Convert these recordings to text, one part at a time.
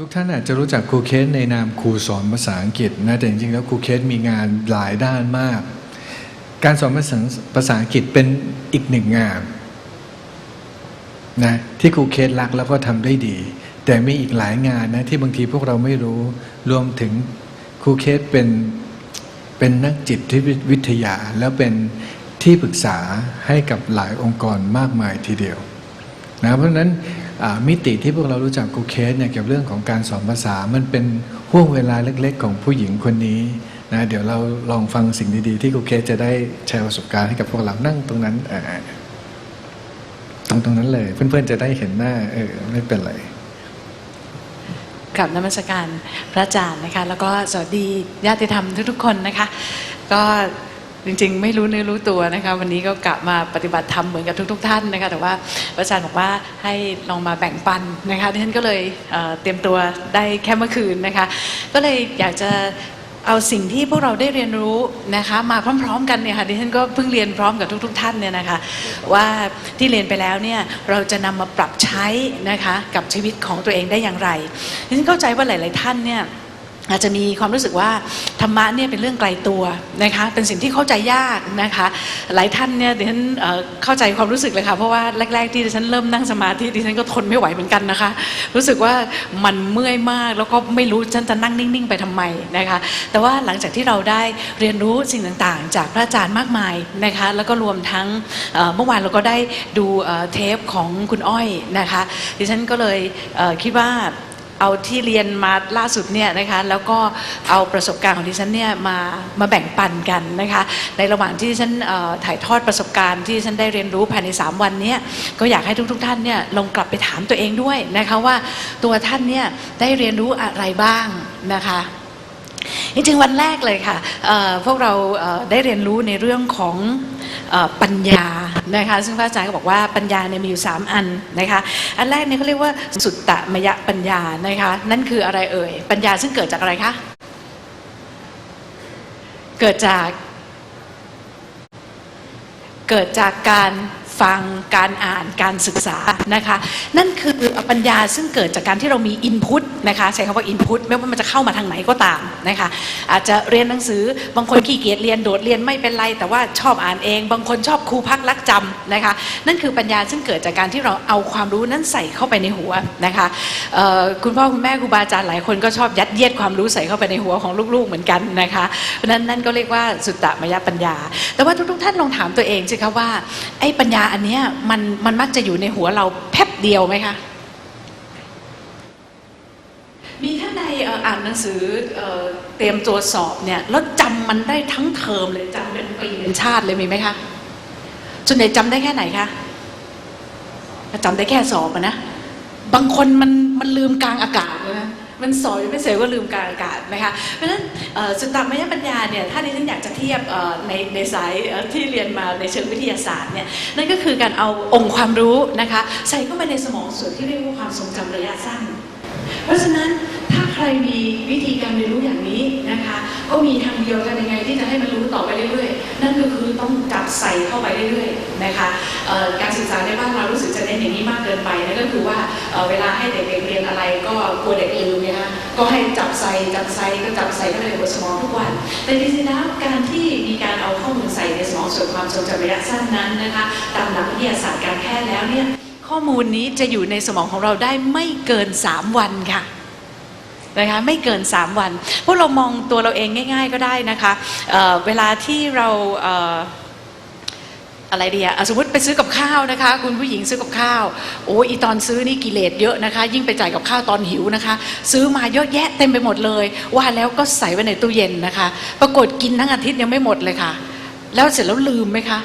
ทุกท่านอาจจะรู้จักครูเคสในนามครูสอนภาษาอังกฤษนะแต่จริงๆแล้วครูเคสมีงานหลายด้านมาก การสอนภาษาภาษาอังกฤษเป็นอีกหนึ่งงานนะที่ครูเคสรักแล้วก็ทำได้ดี แต่มีอีกหลายงานนะที่บางทีพวกเราไม่รู้รวมถึงครูเคสเป็นเป็นนักจิตวิทยา แล้วเป็นที่ปรึกษาให้กับหลายองค์กรมากมายทีเดียวนะเพราะฉะนั้น มิติที่พวกเรารู้จักครูเคสเนี่ยเกี่ยวกับเรื่องของการสอนภาษา มันเป็นห่วงเวลาเล็ก ๆ ของผู้หญิงคนนี้นะเดี๋ยวเราลองฟังสิ่งดีๆ ที่ครูเคสจะได้แชร์ประสบการณ์ให้กับพวกเรานั่งตรงนั้นตรงตรงนั้นเลย เพื่อนๆจะได้เห็นหน้าเออไม่เป็นไรกับนมัสการพระอาจารย์นะคะ แล้วก็สวัสดีญาติธรรมทุกๆคนนะคะ ก็ จริงๆ ไม่รู้เนื้อรู้ตัวนะคะ วันนี้ก็กลับมาปฏิบัติธรรมเหมือนกับทุก ๆ ท่านนะคะ แต่ว่าพระอาจารย์บอกว่าให้ลองมาแบ่งปันนะคะดิฉันก็เลยเเตรียมตัวได้แค่เมื่อคืนนะคะ ก็เลยอยากจะเอาสิ่งที่พวกเราได้เรียนรู้นะคะมาพร้อม ๆ กันเนี่ยค่ะดิฉันก็เพิ่งเรียนพร้อมกับทุก ๆ ท่านเนี่ยนะคะว่าที่เรียนไปแล้วเนี่ยเราจะนำมาปรับใช้นะคะกับชีวิตของตัวเองได้อย่างไรดิฉันเข้าใจว่าหลาย ๆ ท่านเนี่ย อาจจะมีความรู้สึกว่าธรรมะเนี่ยเป็นเรื่องไกลตัวนะคะเป็นสิ่งที่เข้าใจยากนะคะหลายท่านเนี่ยดิฉันเเข้าใจความรู้สึกเลยค่ะเพราะว่าแรก ๆ ที่ดิฉันเริ่มนั่งสมาธิดิฉันก็ทนไม่ไหวเหมือนกันนะคะ รู้สึกว่ามันเมื่อยมากแล้วก็ไม่รู้ฉันจะนั่งนิ่ง ๆ ไปทำไมนะคะแต่ว่าหลังจากที่เราได้เรียนรู้สิ่งต่างๆ จากพระอาจารย์มากมายนะคะแล้วก็รวมทั้งเมื่อวานเราก็ได้ดูเทปของคุณอ้อยนะคะดิฉันก็เลยเคิดว่า เอาที่เรียนมาล่าสุดเนี่ยนะคะแล้วก็เอาประสบการณ์ของดิฉันเนี่ยมามาแบ่งปันกันนะคะในระหว่างที่ฉันถ่ายทอดประสบการณ์ที่ฉันได้เรียนรู้ภายใน 3 วันนี้ก็อยากให้ทุกๆทท่านเนี่ยลองกลับไปถามตัวเองด้วยนะคะว่าตัวท่านเนี่ยได้เรียนรู้อะไรบ้างนะคะ จริงๆวันแรกเลยค่ะพวกเราได้เรียนรู้ในเรื่องของปัญญานะคะซึ่งพระอาจารย์ก็บอกว่าปัญญาเนี่ยมีอยู่ 3 อันนะคะอันแรกเนี่ยเขาเรียกว่าสุตตมยปัญญานะคะนั่นคืออะไรเอ่ยปัญญาซึ่งเกิดจากอะไรคะเกิดจากเกิดจากการ ฟังการอ่านการศึกษานะคะ นั่นคือปัญญาซึ่งเกิดจากการที่เรามีอินพุตนะคะใช้คำว่าอินพุตไม่ว่ามันจะเข้ามาทางไหนก็ตามนะคะอาจจะเรียนหนังสือบางคนขี้เกียจเรียนโดดเรียนไม่เป็นไรแต่ว่าชอบอ่านเอง บางคนชอบครูพักรักจำนะคะ นั่นคือปัญญาซึ่งเกิดจากการที่เราเอาความรู้นั้นใส่เข้าไปในหัวนะคะคุณพ่อคุณแม่ครูบาอาจารย์หลายคนก็ชอบยัดเยียดความรู้ใส่เข้าไปในหัวของลูกๆเหมือนกันนะคะเพราะฉะนั้นนั่นก็เรียกว่าสุตตมยปัญญา แต่ว่าทุกๆท่านลองถามตัวเองสิคะว่าไอ้ปัญญาอันเนี้ยมันมันมักจะอยู่ในหัวเราแป๊บเดียวไหมคะ มีท่านใดอ่านหนังสือเตรียมตัวสอบเนี่ยแล้วจำมันได้ทั้งเทอมเลยจำเป็นปีเป็นชาติเลยมีไหมคะส่วนใหญ่จำได้แค่ไหนคะจำได้แค่สอบอะนะ บางคนมันมันลืมกลางอากาศเลยนะ มันสอยไม่เสียก็ลืมกลางอากาศนะคะเพราะฉะนั้นสุตตมยปัญญาเนี่ยถ้าดิฉันอยากจะเทียบในในสายที่เรียนมาในเชิงวิทยาศาสตร์เนี่ยนั่นก็คือการเอาองค์ความรู้นะคะใส่เข้าไปในสมองส่วนที่เรียกว่าความทรงจำระยะสั้น เพราะฉะนั้น ถ้าใครมีวิธีการเรียนรู้อย่างนี้นะคะ ก็มีทางเดียวกันยังไงที่จะให้มันรู้ต่อไปเรื่อยๆ นั่นก็คือต้องจับใส่เข้าไปเรื่อยๆนะคะการศึกษาในบ้านเรารู้สึกจะเน้นอย่างนี้มากเกินไปนั่นก็คือว่าเเวลาให้เด็กๆเรียนอะไรก็กลัวเด็กลืมนี่ยนะก็ให้จับใส่จับใส่ก็จับใส่เข้าไปในสมองทุกวัน แต่จริงๆแล้วการที่มีการเอาข้อมูลใส่ในสมองส่วนความทรงจำระยะสั้นนั้นนะคะตามหลักวิทยาศาสตร์การแพทย์แล้วเนี่ยข้อมูลนี้จะอยู่ในสมองของเราได้ไม่เกิน 3 วันค่ะ นะคะไม่เกิน 3 วัน พวกเรามองตัวเราเองง่าย ๆ ก็ได้นะคะเเวลาที่เราเอะไรดีอะสมมติไปซื้อกับข้าวนะคะ คุณผู้หญิงซื้อกับข้าวโอ้อีตอนซื้อนี่กิเลสเยอะนะคะ ยิ่งไปจ่ายกับข้าวตอนหิวนะคะ ซื้อมาเยอะแยะเต็มไปหมดเลย ว่าแล้วก็ใส่ไว้ในตู้เย็นนะคะ ปรากฏกินทั้งอาทิตย์ยังไม่หมดเลยค่ะ แล้วเสร็จแล้วลืมไหมคะ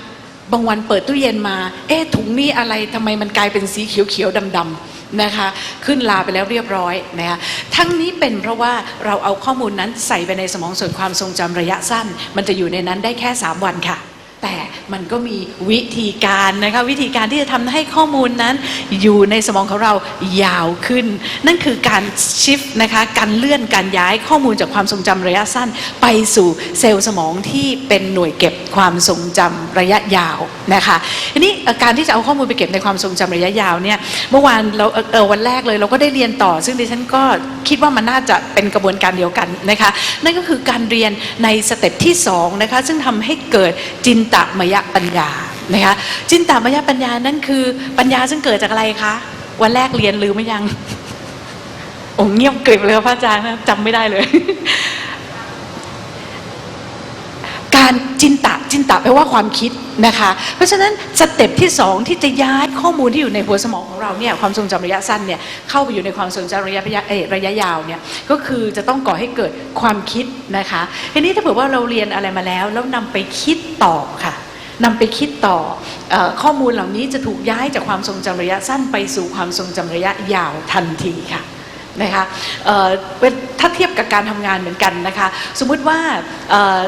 บางวันเปิดตู้เย็นมา เอ๊ะถุงนี้อะไรทำไมมันกลายเป็นสีเขียวๆดำๆ นะคะขึ้นลาไปแล้วเรียบร้อยนะคะทั้งนี้เป็นเพราะว่าเราเอาข้อมูลนั้นใส่ไปในสมองส่วนความทรงจำระยะสั้น มันจะอยู่ในนั้นได้แค่ 3 วันค่ะ แต่มันก็มีวิธีการนะคะวิธีการที่จะทำให้ข้อมูลนั้น อยู่ในสมองของเรายาวขึ้น นั่นคือการชิฟนะคะการเลื่อนการย้ายข้อมูลจากความทรงจำระยะสั้น ไปสู่เซลล์สมองที่เป็นหน่วยเก็บความทรงจำระยะยาวนะคะทีนี้การที่จะเอาข้อมูลไปเก็บในความทรงจำระยะยาวเนี่ยเมื่อวานเราเออวันแรกเลยเราก็ได้เรียนต่อ ซึ่งดิฉันก็คิดว่ามันน่าจะเป็นกระบวนการเดียวกันนะคะนั่นก็คือการเรียนในสเต็ปที่สองนะคะซึ่งทำให้เกิดจินตมยปัญญานะคะจินตมยปัญญานั่นคือปัญญาซึ่งเกิดจากอะไรคะวันแรกเรียนหรือไหมยังโอ้เงียบกริบเลยครับพระอาจารย์จำไม่ได้เลย การจินตะจินตะแปลว่าความคิดนะคะ เพราะฉะนั้นสเต็ปที่สองที่จะย้ายข้อมูลที่อยู่ในหัวสมองของเราเนี่ยความทรงจำระยะสั้นเนี่ยเข้าไปอยู่ในความทรงจำระยะระยะระยะยาวเนี่ยก็คือจะต้องก่อให้เกิดความคิดนะคะทีนี้ถ้าเผื่อว่าเราเรียนอะไรมาแล้ว แล้วนำไปคิดต่อค่ะนำไปคิดต่ออข้อมูลเหล่านี้จะถูกย้ายจากความทรงจำระยะสั้นไปสู่ความทรงจำระยะยาวทันทีค่ะ นะคะเเป็นถ้าเทียบกับการทำงานเหมือนกันนะคะ สมมุติว่า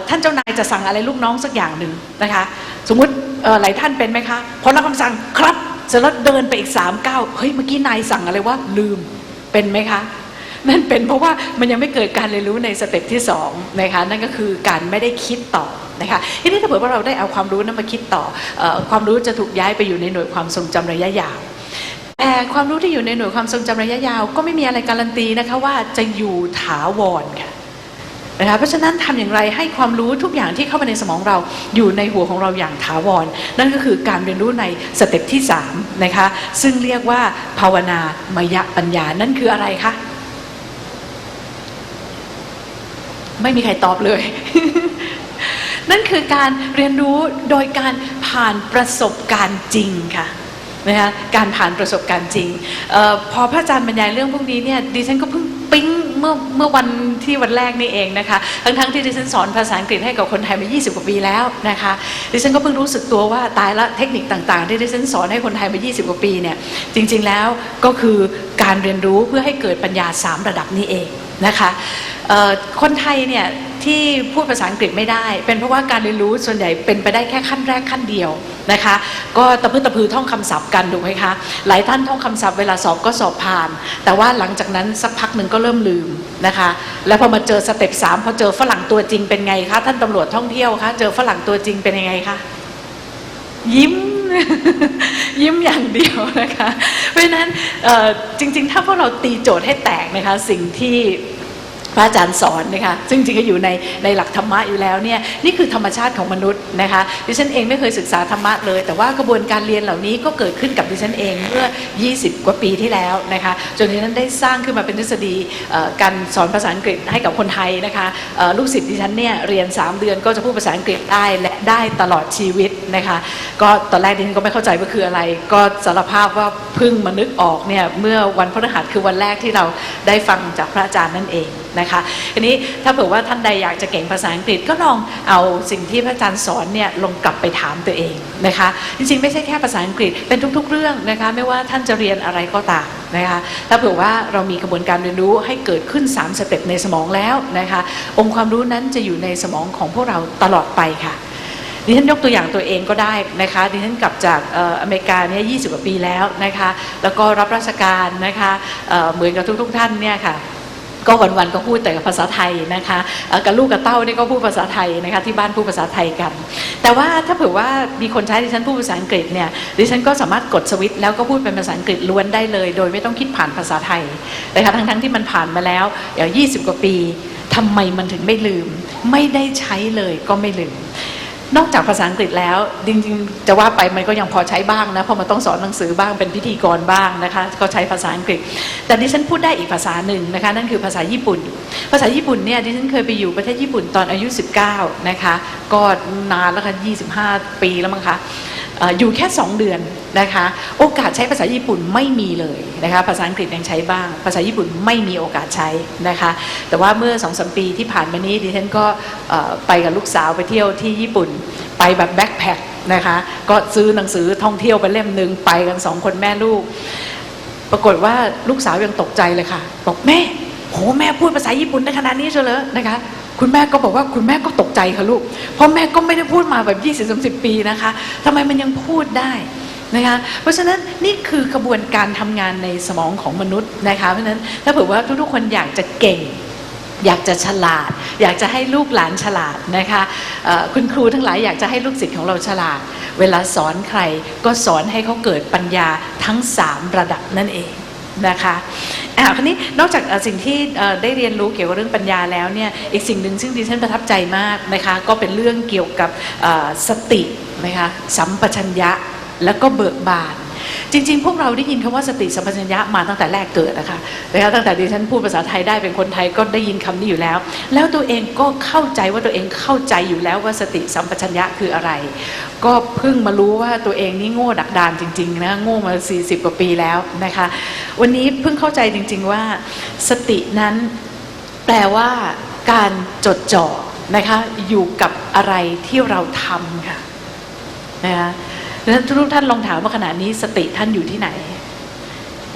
ท่านเจ้านายจะสั่งอะไรลูกน้องสักอย่างหนึ่งนะคะ สมมุติหลายท่านเป็นไหมคะพอรับคำสั่งครับเสร็จแล้วเดินไปอีก3ามเก้าเฮ้ยเมื่อกี้นายสั่งอะไรว่าลืมเป็นไหมคะนั่นเป็นเพราะว่ามันยังไม่เกิดการเรียนรู้ในสเต็ปที่สองนะคะนั่นก็คือการไม่ได้คิดต่อนะคะทีนี้ถ้าเผื่อว่าเราได้เอาความรู้นั้นมาคิดต่อออความรู้จะถูกย้ายไปอยู่ในหน่วยความทรงจำระยะยาว แต่ความรู้ที่อยู่ในหน่วยความทรงจำระยะยาว ก็ไม่มีอะไรการันตีนะคะว่าจะอยู่ถาวรค่ะนะคะเพราะฉะนั้นทำอย่างไรให้ความรู้ทุกอย่างที่เข้ามาในสมองเราอยู่ในหัวของเราอย่างถาวร นั่นก็คือการเรียนรู้ในสเต็ปที่3นะคะซึ่งเรียกว่าภาวนามยปัญญานั่นคืออะไรคะไม่มีใครตอบเลย นั่นคือการเรียนรู้โดยการผ่านประสบการณ์จริงค่ะ นะคะการผ่านประสบการณ์จริงออพอพระอาจารย์บรรยายเรื่องพวกนี้เนี่ยดิฉันก็เพิ่งปิ๊งเมื่อเมื่อวันที่วันแรกนี่เองนะคะทั้งทั้งที่ดิฉันสอนภาษาอังกฤษให้กับคนไทยมา 20 กว่าปีแล้วนะคะดิฉันก็เพิ่งรู้สึกตัวว่าตายละเทคนิคต่างๆ ที่ดิฉันสอนให้คนไทยมา 20 กว่าปีเนี่ยจริง ๆแล้วก็คือการเรียนรู้เพื่อให้เกิดปัญญา 3 ระดับนี้เอง นะคะคนไทยเนี่ยที่พูดภาษาอังกฤษไม่ได้ เป็นเพราะว่าการเรียนรู้ส่วนใหญ่เป็นไปได้แค่ขั้นแรกขั้นเดียวนะคะ ก็ตะพื้นตะพือท่องคำศัพท์กันถูกไหมคะหลายท่านท่องคำศัพท์เวลาสอบก็สอบผ่าน แต่ว่าหลังจากนั้นสักพักหนึ่งก็เริ่มลืมนะคะ แล้วพอมาเจอสเต็ปสามพอเจอฝรั่งตัวจริงเป็นไงคะท่านตำรวจท่องเที่ยวคะเจอฝรั่งตัวจริงเป็นยังไงคะยิ้ม ยิ้มอย่างเดียวนะคะ เพราะฉะนั้นจริง ๆ ถ้าพวกเราตีโจทย์ให้แตกนะคะสิ่งที่ พระอาจารย์สอนนะคะซึ่งจริงๆก็อยู่ในในหลักธรรมะอยู่แล้วเนี่ยนี่คือธรรมชาติของมนุษย์นะคะดิฉันเองไม่เคยศึกษาธรรมะเลย แต่ว่ากระบวนการเรียนเหล่านี้ก็เกิดขึ้นกับดิฉันเองเมื่อ 20 กว่าปีที่แล้วนะคะจนดิฉันได้สร้างขึ้นมาเป็นทฤษฎีการสอนภาษาอังกฤษให้กับคนไทยนะคะลูกศิษย์ดิฉันเนี่ยเรียน 3 เดือนก็จะพูดภาษาอังกฤษได้และได้ตลอดชีวิตนะคะก็ตอนแรกดิฉันก็ไม่เข้าใจว่าคืออะไร ก็สารภาพว่าเพิ่งมานึกออกเนี่ยเมื่อวันพฤหัสคือวันแรกที่เราได้ฟังจากพระอาจารย์นั่นเองนะคะทีนี้ถ้าเผื่อว่าท่านใดอยากจะเก่งภาษาอังกฤษก็ลองเอาสิ่งที่พระอาจารย์สอนเนี่ยลงกลับไปถามตัวเองนะคะจริงๆ ไม่ใช่แค่ภาษาอังกฤษเป็นทุก ๆ เรื่องนะคะไม่ว่าท่านจะเรียนอะไรก็ตามนะคะถ้าเผื่อว่าเรามีกระบวนการเรียนรู้ให้เกิดขึ้น 3 สเต็ปในสมองแล้วนะคะองค์ความรู้นั้นจะอยู่ในสมองของพวกเราตลอดไปค่ะดิฉันยกตัวอย่างตัวเองก็ได้นะคะดิฉันกลับจากอออเมริกาเนี่ยยีกว่าปีแล้วนะคะแล้วก็รับราชการนะคะเเหมือนกับทุกๆท่านเนี่ยค่ะ ก็วันๆก็พูดแต่ภาษาไทยนะคะกับลูกกับเต้านี่ก็พูดภาษาไทยนะคะที่บ้านพูดภาษาไทยกัน แต่ว่าถ้าเผื่อว่ามีคนใช้ดิฉันพูดภาษาอังกฤษเนี่ยดิฉันก็สามารถกดสวิตช์แล้วก็พูดเป็นภาษาอังกฤษล้วนได้เลย โดยไม่ต้องคิดผ่านภาษาไทยนะคะทั้งๆที่มันผ่านมาแล้วอย่าง20 กว่าปีทำไมมันถึงไม่ลืม ไม่ได้ใช้เลยก็ไม่ลืม นอกจากภาษาอังกฤษแล้ว จริงๆ จะว่าไปมันก็ยังพอใช้บ้างนะเพราะมันต้องสอนหนังสือบ้างเป็นพิธีกรบ้างนะคะก็ใช้ภาษาอังกฤษ แต่ดิฉันพูดได้อีกภาษาหนึ่งนะคะนั่นคือภาษาญี่ปุ่น ภาษาญี่ปุ่นเนี่ยดิฉันเคยไปอยู่ประเทศญี่ปุ่นตอนอายุ 19นะคะก็นานแล้วค่ะ25 ปีแล้วมั้งคะเอ่ออยู่แค่ 2 เดือน นะคะโอกาสใช้ภาษาญี่ปุ่นไม่มีเลยนะคะภาษาอังกฤษยังใช้บ้าง ภาษาญี่ปุ่นไม่มีโอกาสใช้นะคะแต่ว่าเมื่อ2องสมปีที่ผ่านมานี้ดิฉันก็ไปกับลูกสาวไปเที่ยวที่ญี่ปุ่น ไปแบบแบ็คแพคนะคะก็ซื้อหนังสือท่องเที่ยวไปเล่มหนึ่งไปกันสองคนแม่ลูก ปรากฏว่าลูกสาวยังตกใจเลยค่ะบอกแม่โหแม่พูดภาษาญี่ปุ่นได้ขนาดนี้เชียวเหรอนะคะคุณแม่ก็บอกว่าคุณแม่ก็ตกใจค่ะลูกเพราะแม่ก็ไม่ได้พูดมาแบบ 20-30 ปีนะคะทำไมมันยังพูดได้ นะคะเพราะฉะนั้นนี่คือกระบวนการทำงานในสมองของมนุษย์นะคะเพราะฉะนั้นถ้าเผื่อว่าทุกๆคนอยากจะเก่ง อยากจะฉลาด อยากจะให้ลูกหลานฉลาดนะคะคุณครูทั้งหลายอยากจะให้ลูกศิษย์ของเราฉลาด เวลาสอนใครก็สอนให้เขาเกิดปัญญาทั้ง 3 ระดับนั่นเองนะคะอ่าคราวนี้นอกจากสิ่งที่ได้เรียนรู้เกี่ยวกับเรื่องปัญญาแล้วเนี่ยอีกสิ่งหนึ่งซึ่งดิฉันประทับใจมากนะคะก็เป็นเรื่องเกี่ยวกับสตินะคะสัมปชัญญะ แล้วก็เบิกบาน จริง ๆ พวกเราได้ยินคำว่าสติสัมปชัญญะมาตั้งแต่แรกเกิดนะคะนะคะตั้งแต่ดิฉันพูดภาษาไทยได้เป็นคนไทยก็ได้ยินคำนี้อยู่แล้ว แล้วตัวเองก็เข้าใจว่าตัวเองเข้าใจอยู่แล้วว่าสติสัมปชัญญะคืออะไร ก็เพิ่งมารู้ว่าตัวเองนี่โง่ดักดานจริงๆนะโง่มา 40 กว่าปีแล้วนะคะวันนี้เพิ่งเข้าใจจริง ๆว่า สตินั้นแปลว่าการจดจ่อนะคะอยู่กับอะไรที่เราทำค่ะนะคะ ดังนั้นทุกท่านลองถามว่าขณะนี้สติท่านอยู่ที่ไหน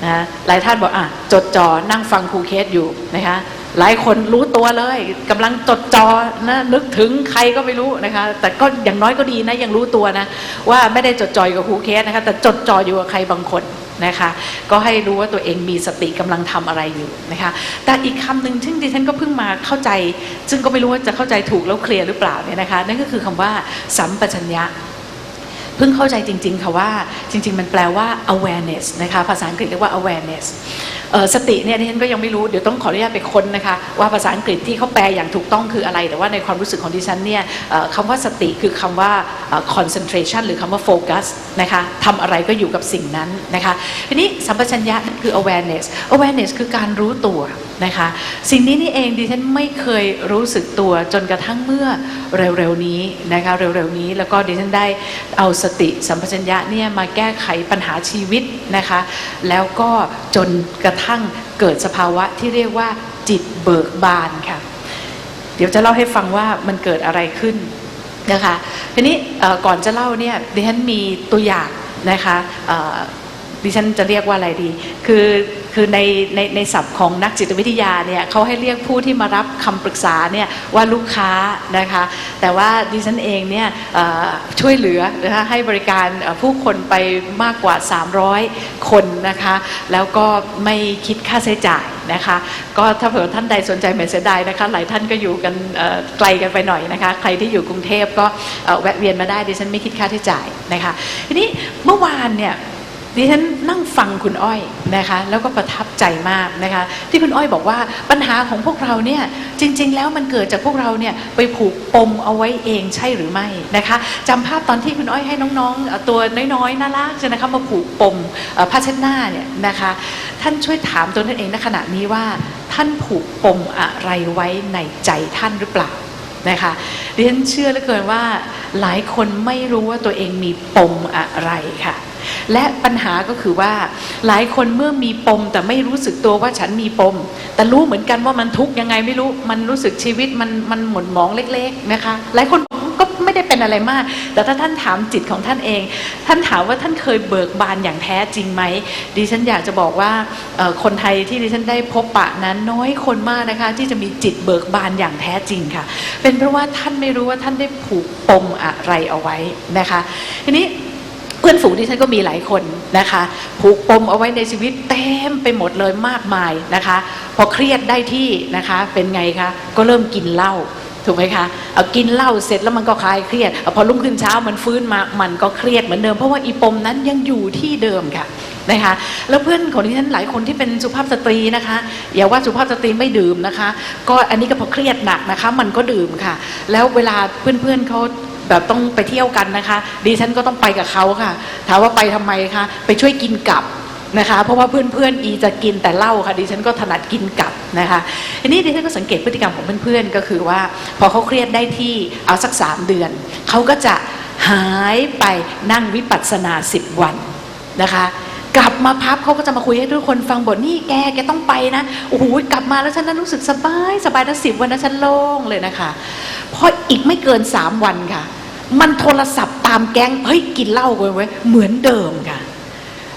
นะหลายท่านบอกอะจดจอนั่งฟังครูเคสอยู่นะคะหลายคนรู้ตัวเลยกำลังจดจอนะนึกถึงใครก็ไม่รู้นะคะ แต่ก็อย่างน้อยก็ดีนะยังรู้ตัวนะ ว่าไม่ได้จดจ่ออยู่กับครูเคสนะคะ แต่จดจ่ออยู่กับใครบางคนนะคะ ก็ให้รู้ว่าตัวเองมีสติกำลังทำอะไรอยู่นะคะ แต่อีกคำหนึ่งซึ่งดิฉันก็เพิ่งมาเข้าใจ ซึ่งก็ไม่รู้ว่าจะเข้าใจถูกแล้วเคลียร์หรือเปล่าเนี่ยนะคะ นั่นก็คือคำว่าสัมปชัญญะ เพิ่งเข้าใจจริง ๆค่ะว่าจริง ๆ มันแปลว่า awareness นะคะภาษาอังกฤษเรียกว่า awareness สติเนี่ยดิฉันก็ยังไม่รู้เดี๋ยวต้องขออนุญาตไปค้นนะคะว่าภาษาอังกฤษที่เขาแปลอย่างถูกต้องคืออะไร แต่ว่าในความรู้สึกของดิฉันเนี่ยคำว่าสติคือคำว่า concentration หรือคำว่า focus นะคะทำอะไรก็อยู่กับสิ่งนั้นนะคะทีนี้สัมปชัญญะคือ awareness awareness คือการรู้ตัว นะคะ สิ่งนี้นี่เองดิฉันไม่เคยรู้สึกตัวจนกระทั่งเมื่อเร็วๆนี้นะคะเร็วๆนี้แล้วก็ดิฉันได้เอาสติสัมปชัญญะเนี่ยมาแก้ไขปัญหาชีวิตนะคะ แล้วก็จนกระทั่งเกิดสภาวะที่เรียกว่าจิตเบิกบานค่ะ เดี๋ยวจะเล่าให้ฟังว่ามันเกิดอะไรขึ้นนะคะทีนี้ก่อนจะเล่าเนี่ยดิฉันมีตัวอย่างนะคะ ดิฉันจะเรียกว่าอะไรดี คือคือในในในศัพท์ของนักจิตวิทยาเนี่ยเขาให้เรียกผู้ที่มารับคำปรึกษาเนี่ยว่าลูกค้านะคะแต่ว่าดิฉันเองเนี่ยช่วยเหลือนะคะให้บริการผู้คนไปมากกว่า 300 คนนะคะแล้วก็ไม่คิดค่าใช้จ่ายนะคะก็ถ้าเผื่อท่านใดสนใจไม่เสียดายนะคะหลายท่านก็อยู่กันไกลกันไปหน่อยนะคะใครที่อยู่กรุงเทพก็แวะเวียนมาได้ดิฉันไม่คิดค่าใช้จ่ายนะคะทีนี้เมื่อวานเนี่ย ดิฉันนั่งฟังคุณอ้อยนะคะแล้วก็ประทับใจมากนะคะที่คุณอ้อยบอกว่าปัญหาของพวกเราเนี่ยจริง ๆ แล้วมันเกิดจากพวกเราเนี่ยไปผูกปมเอาไว้เองใช่หรือไม่นะคะจำภาพตอนที่คุณอ้อยให้น้องๆ ตัวน้อยๆน่ารักใช่นะคะมาผูกปมผ้าเช็ดหน้าเนี่ยนะคะท่านช่วยถามตัวท่านเองในขณะนี้ว่าท่านผูกปมอะไรไว้ในใจท่านหรือเปล่านะคะดิฉันเชื่อเหลือเกินว่าหลายคนไม่รู้ว่าตัวเองมีปมอะไรค่ะ และปัญหาก็คือว่าหลายคนเมื่อมีปม แต่ไม่รู้สึกตัวว่าฉันมีปม แต่รู้เหมือนกันว่ามันทุกข์ยังไงไม่รู้มันรู้สึกชีวิตมันมันหม่นหมองเล็ก ๆนะคะ หลายคนก็ไม่ได้เป็นอะไรมาก แต่ถ้าท่านถามจิตของท่านเอง ท่านถามว่าท่านเคยเบิกบานอย่างแท้จริงไหม ดิฉันอยากจะบอกว่าคนไทยที่ดิฉันได้พบปะนั้นน้อยคนมากนะคะ ที่จะมีจิตเบิกบานอย่างแท้จริงค่ะ เป็นเพราะว่าท่านไม่รู้ว่าท่านได้ผูกปมอะไรเอาไว้นะคะ ทีนี้ พื่อนฝูงที่ฉันก็มีหลายคนนะคะผูกปมเอาไว้ในชีวิตเต็มไปหมดเลยมากมายนะคะ พอเครียดได้ที่นะคะเป็นไงคะก็เริ่มกินเหล้าถูกไหมคะเอากินเหล้าเสร็จแล้วมันก็คลายเครียดอพอรุ่งขึ้นเช้ามันฟื้นมามันก็เครียดเหมือนเดิมเพราะว่าอีปมนั้นยังอยู่ที่เดิมค่ะนะคะแล้วเพื่อนของที่ฉันหลายคนที่เป็นสุภาพสตรีนะคะอย่าว่าสุภาพสตรีไม่ดื่มนะคะ ก็อันนี้ก็พอเครียดหนักนะคะ มันก็ดื่มค่ะ แล้วเวลาเพื่อนๆเขา แบบต้องไปเที่ยวกันนะคะ ดิฉันก็ต้องไปกับเขาค่ะ ถามว่าไปทำไมคะไปช่วยกินกับนะคะ เพราะว่าเพื่อนๆอีจะกินแต่เหล้าค่ะดิฉันก็ถนัดกินกับนะคะทีนี้ดิฉันก็สังเกตพฤติกรรมของเพื่อนๆก็คือว่า พอเขาเครียดได้ที่เอาสักสามเดือนเขาก็จะหายไปนั่งวิปัสสนาสิบวันนะคะ กลับมาพับเขาก็จะมาคุยให้ทุกคนฟังบทนี่แกแกต้องไปนะโอ้โหกลับมาแล้วฉันนั้นรู้สึกสบายสบายนะสิบวันนะฉันโล่งเลยนะคะเพออีกไม่เกินสามวันค่ะ มันโทรศัพท์ตามแก๊งเฮ้ยกินเหล้ากันไว้ยเหมือนเดิมค่ะ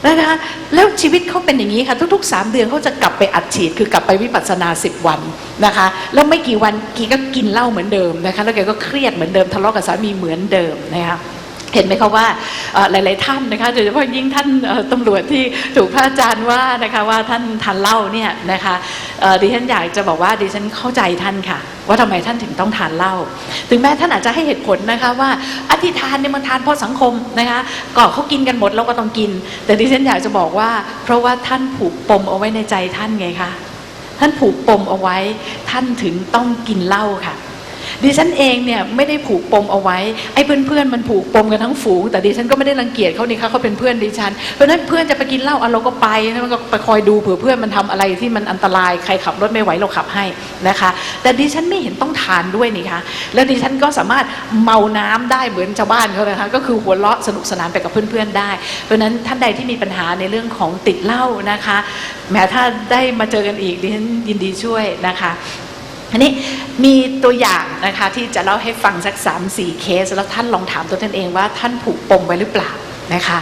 นะคะแล้วชีวิตเขาเป็นอย่างนี้ค่ะ ทุกๆ 3 เดือนเขาจะกลับไปอัดฉีดคือกลับไปวิปัสสนา 10 วันนะคะ แล้วไม่กี่วันกีก็กินเหล้าเหมือนเดิมนะคะ แล้วแกก็เครียดเหมือนเดิมทะเลาะกับสามีเหมือนเดิมนะคะ เห็นไหมคะว่าหลาย ๆ ท่านนะคะโดยเฉพาะยิ่งท่านตำรวจที่ถูกพระอาจารย์ว่านะคะว่าท่านทานเหล้าเนี่ยนะคะดิฉันอยากจะบอกว่าดิฉันเข้าใจท่านค่ะ ว่าทำไมท่านถึงต้องทานเหล้าถึงแม้ท่านอาจจะให้เหตุผลนะคะว่าอธิทานเนี่ยมันทานเพราะสังคมนะคะก็เขากินกันหมดเราก็ต้องกิน แต่ดิฉันอยากจะบอกว่า เพราะว่าท่านผูกปมเอาไว้ในใจท่านไงคะท่านผูกปมเอาไว้ท่านถึงต้องกินเหล้าค่ะ ดิฉันเองเนี่ยไม่ได้ผูกปมเอาไว้ไอ้เพื่อนๆมันผูกปมกันทั้งฝูง แต่ดิฉันก็ไม่ได้รังเกียจเขานี่ค่ะเขาเป็นเพื่อนดิฉันเพราะฉะนั้นเพื่อนจะไปกินเหล้าเราก็ไปแล้วมันก็ไปคอยดูเผื่อเพื่อนมันทำอะไรที่มันอันตรายใครขับรถไม่ไหวเราขับให้นะคะ แต่ดิฉันไม่เห็นต้องทานด้วยนี่คะแล้วดิฉันก็สามารถเมาน้ำได้เหมือนชาวบ้านเขานะคะก็คือหัวเราะสนุกสนานไปกับเพื่อนๆได้ เพราะฉะนั้นท่านใดที่มีปัญหาในเรื่องของติดเหล้านะคะแม้ถ้าได้มาเจอกันอีกดิฉันยินดีช่วยนะคะ อันนี้มีตัวอย่างนะคะที่จะเล่าให้ฟังสัก3ามสี่เคส แล้วท่านลองถามตัวท่านเองว่าท่านผูกปมไว้หรือเปล่านะคะ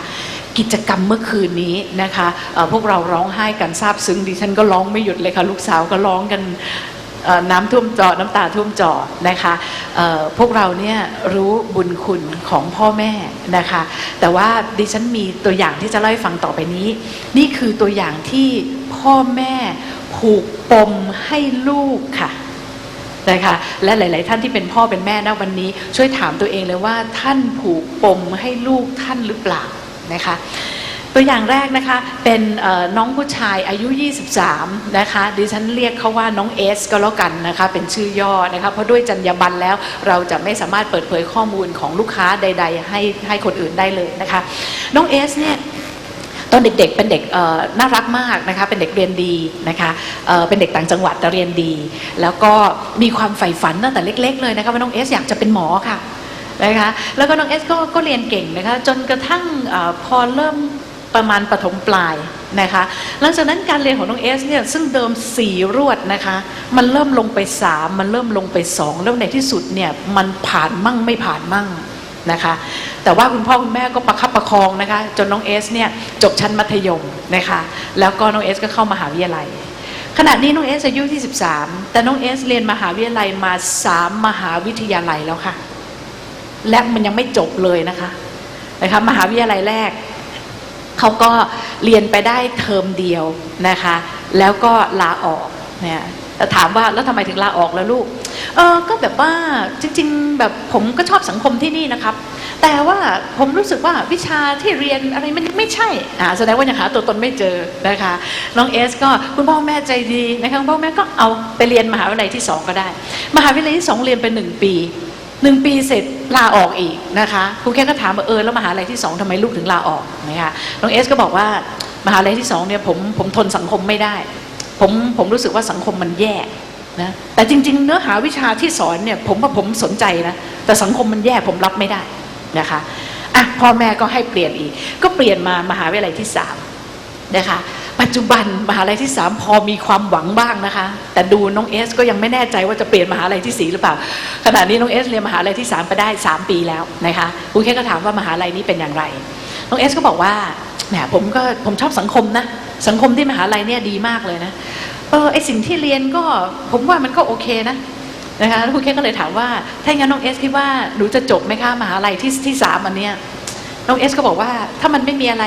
กิจกรรมเมื่อคืนนี้นะคะพวกเราร้องไห้กันซาบซึ้งดิฉันก็ร้องไม่หยุดเลยค่ะลูกสาวก็ร้องกันน้ำท่วมจอ น้ำตาท่วมจอนะคะพวกเราเนี่ยรู้บุญคุณของพ่อแม่นะคะ แต่ว่าดิฉันมีตัวอย่างที่จะเล่าให้ฟังต่อไปนี้ นี่คือตัวอย่างที่พ่อแม่ผูกปมให้ลูกค่ะ นะคะและหลาย ๆ ท่านที่เป็นพ่อเป็นแม่นะวันนี้ ช่วยถามตัวเองเลยว่าท่านผูกปมให้ลูกท่านหรือเปล่านะคะตัวอย่างแรกนะคะเป็นน้องผู้ชายอายุ 23 นะคะดิฉันเรียกเขาว่าน้องเอสก็แล้วกันนะคะเป็นชื่อย่อนะคะเพราะด้วยจรรยาบรรณแล้วเราจะไม่สามารถเปิดเผยข้อมูลของลูกค้าใด ๆ ให้ให้คนอื่นได้เลยนะคะน้องเอสเนี่ย ตอนเด็กๆเป็นเด็กน่ารักมากนะคะเป็นเด็กเรียนดีนะคะเเป็นเด็กต่างจังหวัดแต่เรียนดี แล้วก็มีความใฝ่ฝันตั้งแต่เล็ก ๆ เลยนะคะว่าน้องเอสอยากจะเป็นหมอค่ะนะคะแล้วก็น้องเอสก็ก็เรียนเก่งนะคะจนกระทั่งอพอเริ่มประมาณปฐมปลายนะคะหลังจากนั้นการเรียนของน้องเอสเนี่ยซึ่งเดิมสี่รวดนะคะมันเริ่มลงไปสามมันเริ่มลงไปสองแล้วในที่สุดเนี่ยมันผ่านมั่งไม่ผ่านมั่ง นะคะ แต่ว่าคุณพ่อคุณแม่ก็ประคับประคองนะคะ จนน้องเอสเนี่ยจบชั้นมัธยมนะคะ แล้วก็น้องเอสก็เข้ามหาวิทยาลัย ขณะนี้น้องเอสอายุที่ 13 แต่น้องเอสเรียนมหาวิทยาลัยมา 3 มหาวิทยาลัยแล้วค่ะ และมันยังไม่จบเลยนะคะนะคะมหาวิทยาลัยแรกเขาก็เรียนไปได้เทอมเดียวนะคะ แล้วก็ลาออกเนี่ย แต่ถามว่าแล้วทำไมถึงลาออกแล้วลูก เออก็แบบว่าจริง ๆ แบบผมก็ชอบสังคมที่นี่นะครับ แต่ว่าผมรู้สึกว่าวิชาที่เรียนอะไรมันไม่ใช่อ่าแสดงว่ายังหาตัวตนไม่เจอนะคะน้องเอสก็คุณพ่อแม่ใจดีนะคะคุณพ่อแม่ก็เอาไปเรียนมหาวิทยาลัยที่สองก็ได้ มหาวิทยาลัยที่สองเรียนไปหนึ่งปีหนึ่งปีเสร็จลาออกอีกนะคะครูแค่ก็ถามว่าเออแล้วมหาลัยที่สองทำไมลูกถึงลาออกนะคะน้องเอสก็บอกว่ามหาลัยที่สองเนี่ยผมผมทนสังคมไม่ได้ ผมผมรู้สึกว่าสังคมมันแย่นะแต่จริง ๆ เนื้อหาวิชาที่สอนเนี่ยผมว่าผมสนใจนะแต่สังคมมันแย่ผมรับไม่ได้นะคะอะพ่อแม่ก็ให้เปลี่ยนอีก ก็เปลี่ยนมามหาวิทยาลัยที่สามนะคะปัจจุบันมหาลัยที่สามพอมีความหวังบ้างนะคะ แต่ดูน้องเอสก็ยังไม่แน่ใจว่าจะเปลี่ยนมหาลัยที่สี่หรือเปล่าขณะนี้น้องเอสเรียนมหาลัยที่สามไปได้สามปีแล้วนะคะครูแค่ก็ถามว่ามหาลัยนี้เป็นอย่างไร น้องเอสก็บอกว่า แหมผมก็ผมชอบสังคมนะ สังคมที่มหาลัยเนี่ยดีมากเลยนะเออไอสิ่งที่เรียนก็ผมว่ามันก็โอเคนะนะคะแล้วครูเคก็เลยถามว่าถ้าอย่างนั้นน้องเอสคิดว่าหนูจะจบไหมคะมหาลัยที่ที่สามอันเนี้ยน้องเอสก็บอกว่าถ้ามันไม่มีอะไร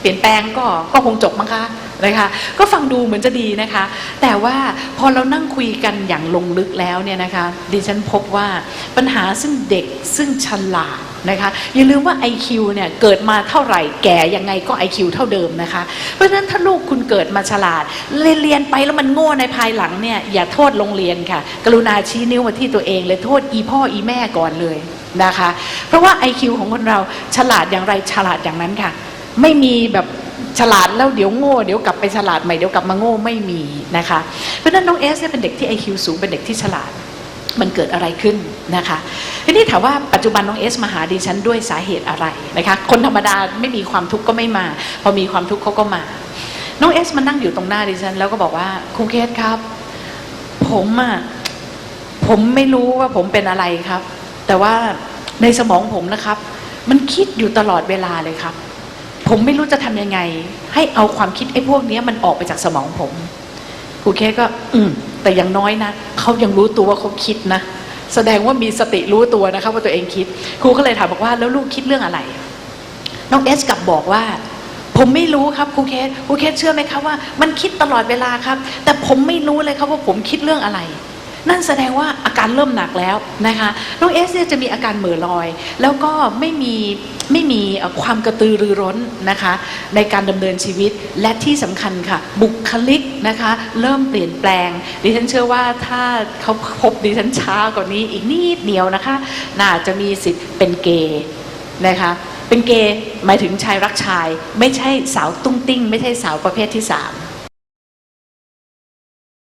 เปลี่ยนแปลงก็ก็คงจบมั้งคะ นะคะ ก็ฟังดูเหมือนจะดีนะคะ แต่ว่าพอเรานั่งคุยกันอย่างลงลึกแล้วเนี่ยนะคะดิฉันพบว่าปัญหาซึ่งเด็กซึ่งฉลาดนะคะอย่าลืมว่า IQ เนี่ยเกิดมาเท่าไหร่แก่ยังไงก็ IQ เท่าเดิมนะคะ เพราะฉะนั้นถ้าลูกคุณเกิดมาฉลาด เรียนเรียนไปแล้วมันโง่ในภายหลังเนี่ยอย่าโทษโรงเรียนค่ะ กรุณาชี้นิ้วมาที่ตัวเองเลยโทษอีพ่ออีแม่ก่อนเลยนะคะ เพราะว่า IQ ของคนเราฉลาดอย่างไรฉลาดอย่างนั้นค่ะ ไม่มีแบบ ฉลาดแล้วเดี๋ยวโง่เดี๋ยวกลับไปฉลาดใหม่เดี๋ยวกลับมาโง่ไม่มีนะคะ เพราะฉะนั้นน้องเอสเนี่ยเป็นเด็กที่ IQ สูงเป็นเด็กที่ฉลาดมันเกิดอะไรขึ้นนะคะทีนี้ถามว่าปัจจุบันน้องเอสมาหาดิฉันด้วยสาเหตุอะไรนะคะคนธรรมดาไม่มีความทุกข์ก็ไม่มา พอมีความทุกข์เขาก็มา น้องเอสมานั่งอยู่ตรงหน้าดิฉัน แล้วก็บอกว่าครูเคสครับ ผมอะผมไม่รู้ว่าผมเป็นอะไรครับ แต่ว่าในสมองผมนะครับ มันคิดอยู่ตลอดเวลาเลยครับ ผมไม่รู้จะทำยังไง ให้เอาความคิดไอ้พวกนี้มันออกไปจากสมองผมครูเคสก็ อืม แต่อย่างน้อยนะเขายังรู้ตัวว่าเขาคิดนะแสดงว่ามีสติรู้ตัวนะคะว่าตัวเองคิด ครูก็เลยถามบอกว่าแล้วลูกคิดเรื่องอะไร น้องเอสกลับบอกว่า ผมไม่รู้ครับครูเคสครูเคสเชื่อไหมครับว่า มันคิดตลอดเวลาครับ แต่ผมไม่รู้เลยครับว่าผมคิดเรื่องอะไร นั่นแสดงว่าอาการเริ่มหนักแล้วนะคะน้องเอสเนี่ยจะมีอาการเหม่อลอย แล้วก็ไม่มีไม่มีความกระตือรือร้นนะคะ ในการดำเนินชีวิตและที่สำคัญค่ะ บุคลิกนะคะ เริ่มเปลี่ยนแปลง ดิฉันเชื่อว่าถ้าเขาพบดิฉันช้ากว่านี้อีกนิดเดียวนะคะ น่าจะมีสิทธิ์เป็นเกย์นะคะเป็นเกย์หมายถึงชายรักชาย ไม่ใช่สาวตุ้งติ้ง ไม่ใช่สาวประเภทที่สาม